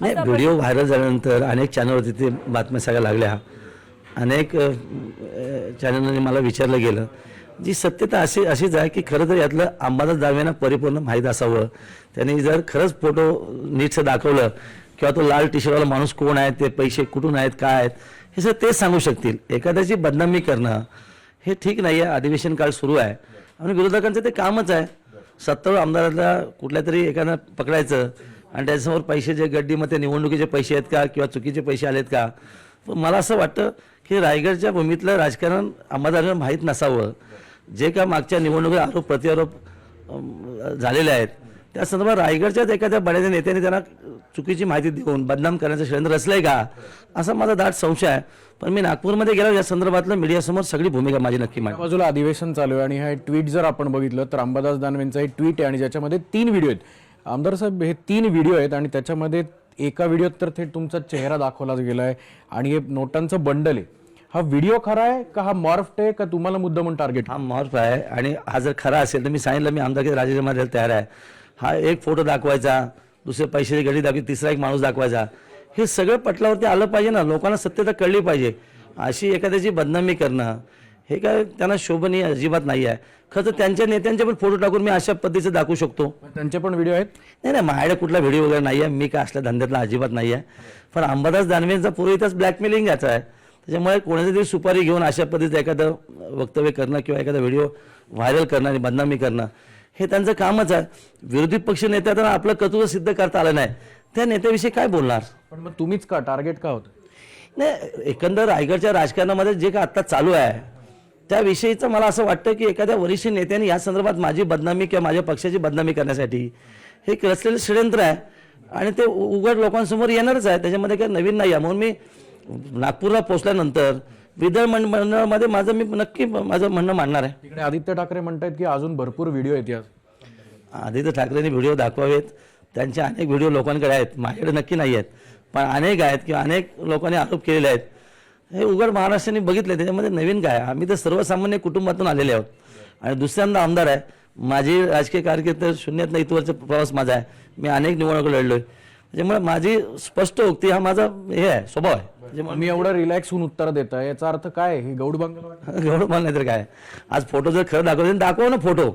नाही video viral झाल्यानंतर अनेक चॅनलवरती ते बातम्या सगळ्या लागल्या. अनेक चॅनलने मला विचारलं गेलं. जी सत्यता अशी अशीच आहे की खरं तर यातलं अंबादास दानवेंना परिपूर्ण माहीत असावं. त्यांनी जर खरंच फोटो नीटचं दाखवलं किंवा तो लाल टी शर्टवाला माणूस कोण आहे ते पैसे कुठून आहेत काय आहेत हे सगळं तेच सांगू शकतील. एखाद्याची बदनामी करणं हे ठीक नाही आहे अधिवेशन काळ सुरू आहे. आणि विरोधकांचं ते कामच आहे. सत्तावर आमदाराला कुठल्या तरी एकानं पकडायचं आणि त्याच्यासमोर पैसे जे गड्डीमध्ये निवडणुकीचे पैसे आहेत का किंवा चुकीचे पैसे आलेत का? पण मला असं वाटतं की रायगडच्या भूमीतलं राजकारण अंबादारांना माहीत नसावं. जे का मागच्या निवडणुकीत आरोप प्रत्यारोप झालेले आहेत. त्या संदर्भात रायगडच्याच एखाद्या बड्याच्या नेत्याने त्यांना चुकीची माहिती देऊन बदनाम करण्याचं षडयंत्र आहे का? असा माझा दाट संशय आहे. पण मी नागपूरमध्ये गेलो या संदर्भातलं मीडियासमोर सगळी भूमिका माझी नक्की मांडली बाजूला अधिवेशन चालू आहे आणि हे ट्विट जर आपण बघितलं तर अंबादास दानवेंचा हे ट्विट आहे आणि ज्याच्यामध्ये तीन व्हिडिओ आहेत. आमदार साहेब हे तीन व्हिडिओ आहेत आणि त्याच्यामध्ये एका व्हिडिओत तर थेट तुमचा चेहरा दाखवला गेला आहे आणि हे नोटांचं बंडल आहे. हा व्हिडिओ खरा आहे का हा मॉर्फ्ट आहे का तुम्हाला मुद्दा म्हणून टार्गेट हा मॉर्फ आहे आणि हा जर खरा असेल तर मी सांगितलं मी आमदार राजीनामा द्यायला तयार आहे. हा एक फोटो दाखवायचा दुसरे पैशाची गडी दाखवी तिसरा एक माणूस दाखवायचा. हे सगळं पटलावरती आलं पाहिजे ना लोकांना सत्यता कळली पाहिजे. अशी एखाद्याची बदनामी करणं हे काय त्यांना शोभनीय अजिबात नाही आहे. खरं तर त्यांच्या नेत्यांचे पण फोटो टाकून मी अशा पद्धतीचं दाखवू शकतो. त्यांचे पण व्हिडिओ आहेत? नाही नाही माझ्याकडे कुठला व्हिडिओ वगैरे नाही आहे. मी काय असल्या धंद्यातला अजिबात नाही आहे. पण अंबादास दानवेंचा पूर्वीतच ब्लॅकमेलिंग याचा आहे. त्याच्यामुळे कोणाची तरी सुपारी घेऊन अशा पद्धतीचं एखादं वक्तव्य करणं किंवा एखादा व्हिडिओ व्हायरल करणं आणि बदनामी करणं हे त्यांचं कामच आहे. विरोधी पक्ष नेत्याला आपलं कर्तृत्व सिद्ध करता आलं नाही. त्या नेत्याविषयी काय बोलणार? पण मग तुम्हीच का टार्गेट का होतं? नाही एकंदर रायगडच्या राजकारणामध्ये जे काय आत्ता चालू आहे त्याविषयीचं मला असं वाटतं की एखाद्या वरिष्ठ नेत्याने या संदर्भात माझी बदनामी किंवा माझ्या पक्षाची बदनामी करण्यासाठी हे रचलेलं षडयंत्र आहे आणि ते उघड लोकांसमोर येणारच आहे. त्याच्यामध्ये काही नवीन नाही आहे. म्हणून मी नागपूरला पोहोचल्यानंतर विधानमंडळामध्ये माझं मी नक्की माझं म्हणणं मांडणार आहे. तिकडे आदित्य ठाकरे म्हणतायत की अजून भरपूर व्हिडिओ आहेत आदित्य ठाकरेंनी व्हिडिओ दाखवावेत. त्यांचे अनेक व्हिडिओ लोकांकडे आहेत. माझ्याकडे नक्की नाही आहेत. पण अनेक आहेत किंवा अनेक लोकांनी आरोप केलेले आहेत. हे उघड महाराष्ट्राने बघितले त्याच्यामध्ये नवीन काय? आम्ही तर सर्वसामान्य कुटुंबातून आलेले आहोत. आणि दुसऱ्यांदा आमदार आहे. माझी राजकीय कारकीर्द शून्यातनं इथवरचा प्रवास माझा आहे. मी अनेक निवडणुका लढलोय. त्याच्यामुळे माझी स्पष्ट उक्ती हा माझा हे आहे स्वभाव आहे. मी एवढं रिलॅक्स होऊन उत्तर देत आहे याचा अर्थ काय आहे? हे गौड बांगल मला नाही तर काय? आज फोटो जर खरं दाखवले दाखवा ना फोटो.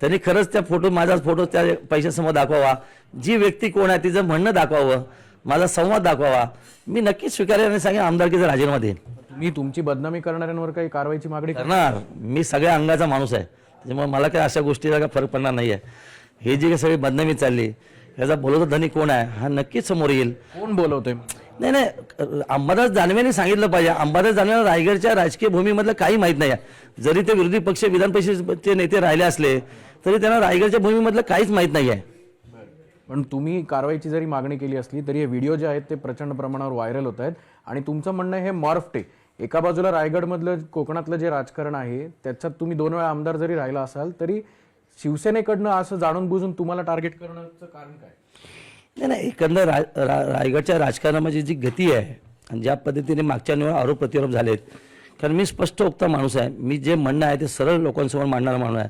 त्यांनी खरंच त्या फोटो माझा फोटो त्या पैशासमोर दाखवावा. जी व्यक्ती कोण आहे तिचं म्हणणं दाखवावं. माझा संवाद दाखवावा. मी नक्कीच स्वीकारेन आणि सांगेन आमदारकीचा राजीनामा देईन. तुम्ही तुमची बदनामी करणाऱ्यांवर काही कारवाईची मागणी करा करणार. मी सगळ्या अंगाचा माणूस आहे. त्याच्यामुळे मला काय अशा गोष्टीचा काय फरक पडणार नाही आहे हे जी काही सगळी बदनामी चालली याचा बोलवता धनी कोण आहे हा नक्कीच समोर येईल. कोण बोलवतोय? नाही नाही. अंबादास दानवेने सांगितलं पाहिजे. अंबादास दानवेला रायगडच्या राजकीय भूमीमधलं काही माहीत नाही. आहे जरी ते विरोधी पक्ष विधान परिषदेचे नेते राहिले असले तरी त्यांना रायगडच्या भूमीमधलं काहीच माहीत नाही आहे पण तुम्ही कारवाईची जरी मागणी केली असली तरी हे व्हिडिओ जे आहेत ते प्रचंड प्रमाणावर व्हायरल होत आहेत. आणि तुमचं म्हणणं हे मॉर्फ्टे एका बाजूला रायगडमधलं कोकणातलं जे राजकारण आहे त्याच्यात तुम्ही दोन वेळा आमदार जरी राहिला असाल तरी शिवसेनेकडनं असं जाणून बुजून तुम्हाला टार्गेट करण्याचं कारण काय? नाही नाही एकंदर रा, रा, रायगडच्या राजकारणामध्ये जी गती आहे आणि ज्या पद्धतीने मागच्या निवड आरोप प्रत्यारोप झालेत कारण मी स्पष्ट उक्ता माणूस आहे. मी जे म्हणणं आहे ते सरळ लोकांसमोर मांडणारा माणूस आहे.